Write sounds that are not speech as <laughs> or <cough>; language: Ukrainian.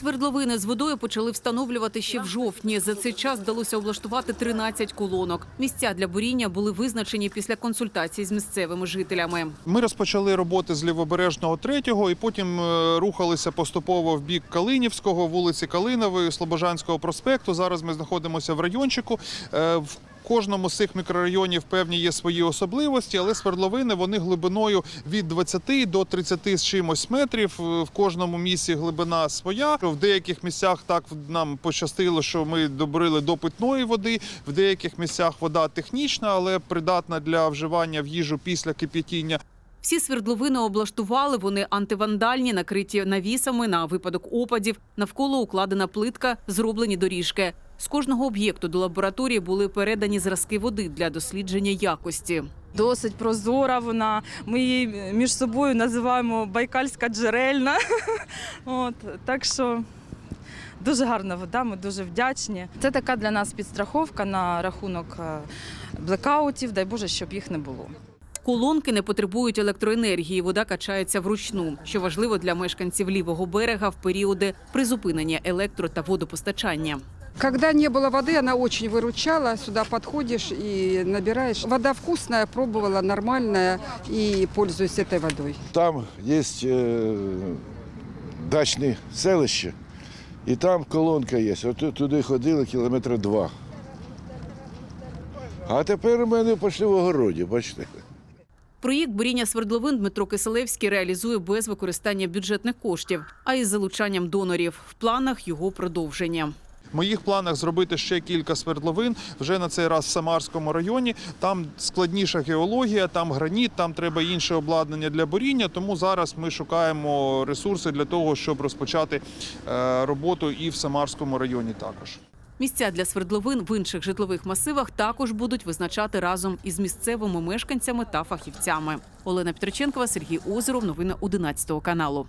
Свердловини з водою почали встановлювати ще в жовтні. За цей час вдалося облаштувати 13 колонок. Місця для буріння були визначені після консультацій з місцевими жителями. Ми розпочали роботи з лівобережного третього і потім е, рухалися поступово в бік Калинівського, вулиці Калинової, Слобожанського проспекту. Зараз ми знаходимося в райончику. Кожному з цих мікрорайонів певні є свої особливості, але свердловини вони глибиною від 20 до 30 з чимось метрів. Е, В кожному місці глибина своя. В деяких місцях так нам пощастило, що ми добрили до питної води. В деяких місцях вода технічна, але придатна для вживання в їжу після кип'ятіння. Всі свердловини облаштували. Вони антивандальні, накриті навісами на випадок опадів. Навколо укладена плитка, зроблені доріжки. З кожного об'єкту до лабораторії були передані зразки води для дослідження якості. Досить прозора вона. Ми її між собою називаємо байкальська джерельна. <laughs> От, так що дуже гарна вода, ми дуже вдячні. Це така для нас підстраховка на рахунок е, блекаутів. Дай Боже, щоб їх не було. Колонки не потребують електроенергії. Вода качається вручну, що важливо для мешканців лівого берега в періоди призупинення електро та водопостачання. Когда не было воды, она очень выручала. Сюда подходишь и набираешь. Вода вкусная, пробовала, нормальная и пользуюсь этой водой. Там є е, дачне селище, і там колонка є. От туди ходили кілометра два. А тепер у мене пішли в огороді, бачите. Проєкт буріння свердловин Дмитро Киселевський реалізує без використання бюджетних коштів, а із залучанням донорів. В планах його продовження. Моїх планах зробити ще кілька свердловин вже на цей раз в Самарському районі. Там складніша геологія, там граніт, там треба інше обладнання для буріння. Тому зараз ми шукаємо ресурси для того, щоб розпочати е, роботу і в Самарському районі також. Місця для свердловин в інших житлових масивах також будуть визначати разом із місцевими мешканцями та фахівцями. Олена Петриченкова, Сергій Озеров. Новини 11 каналу.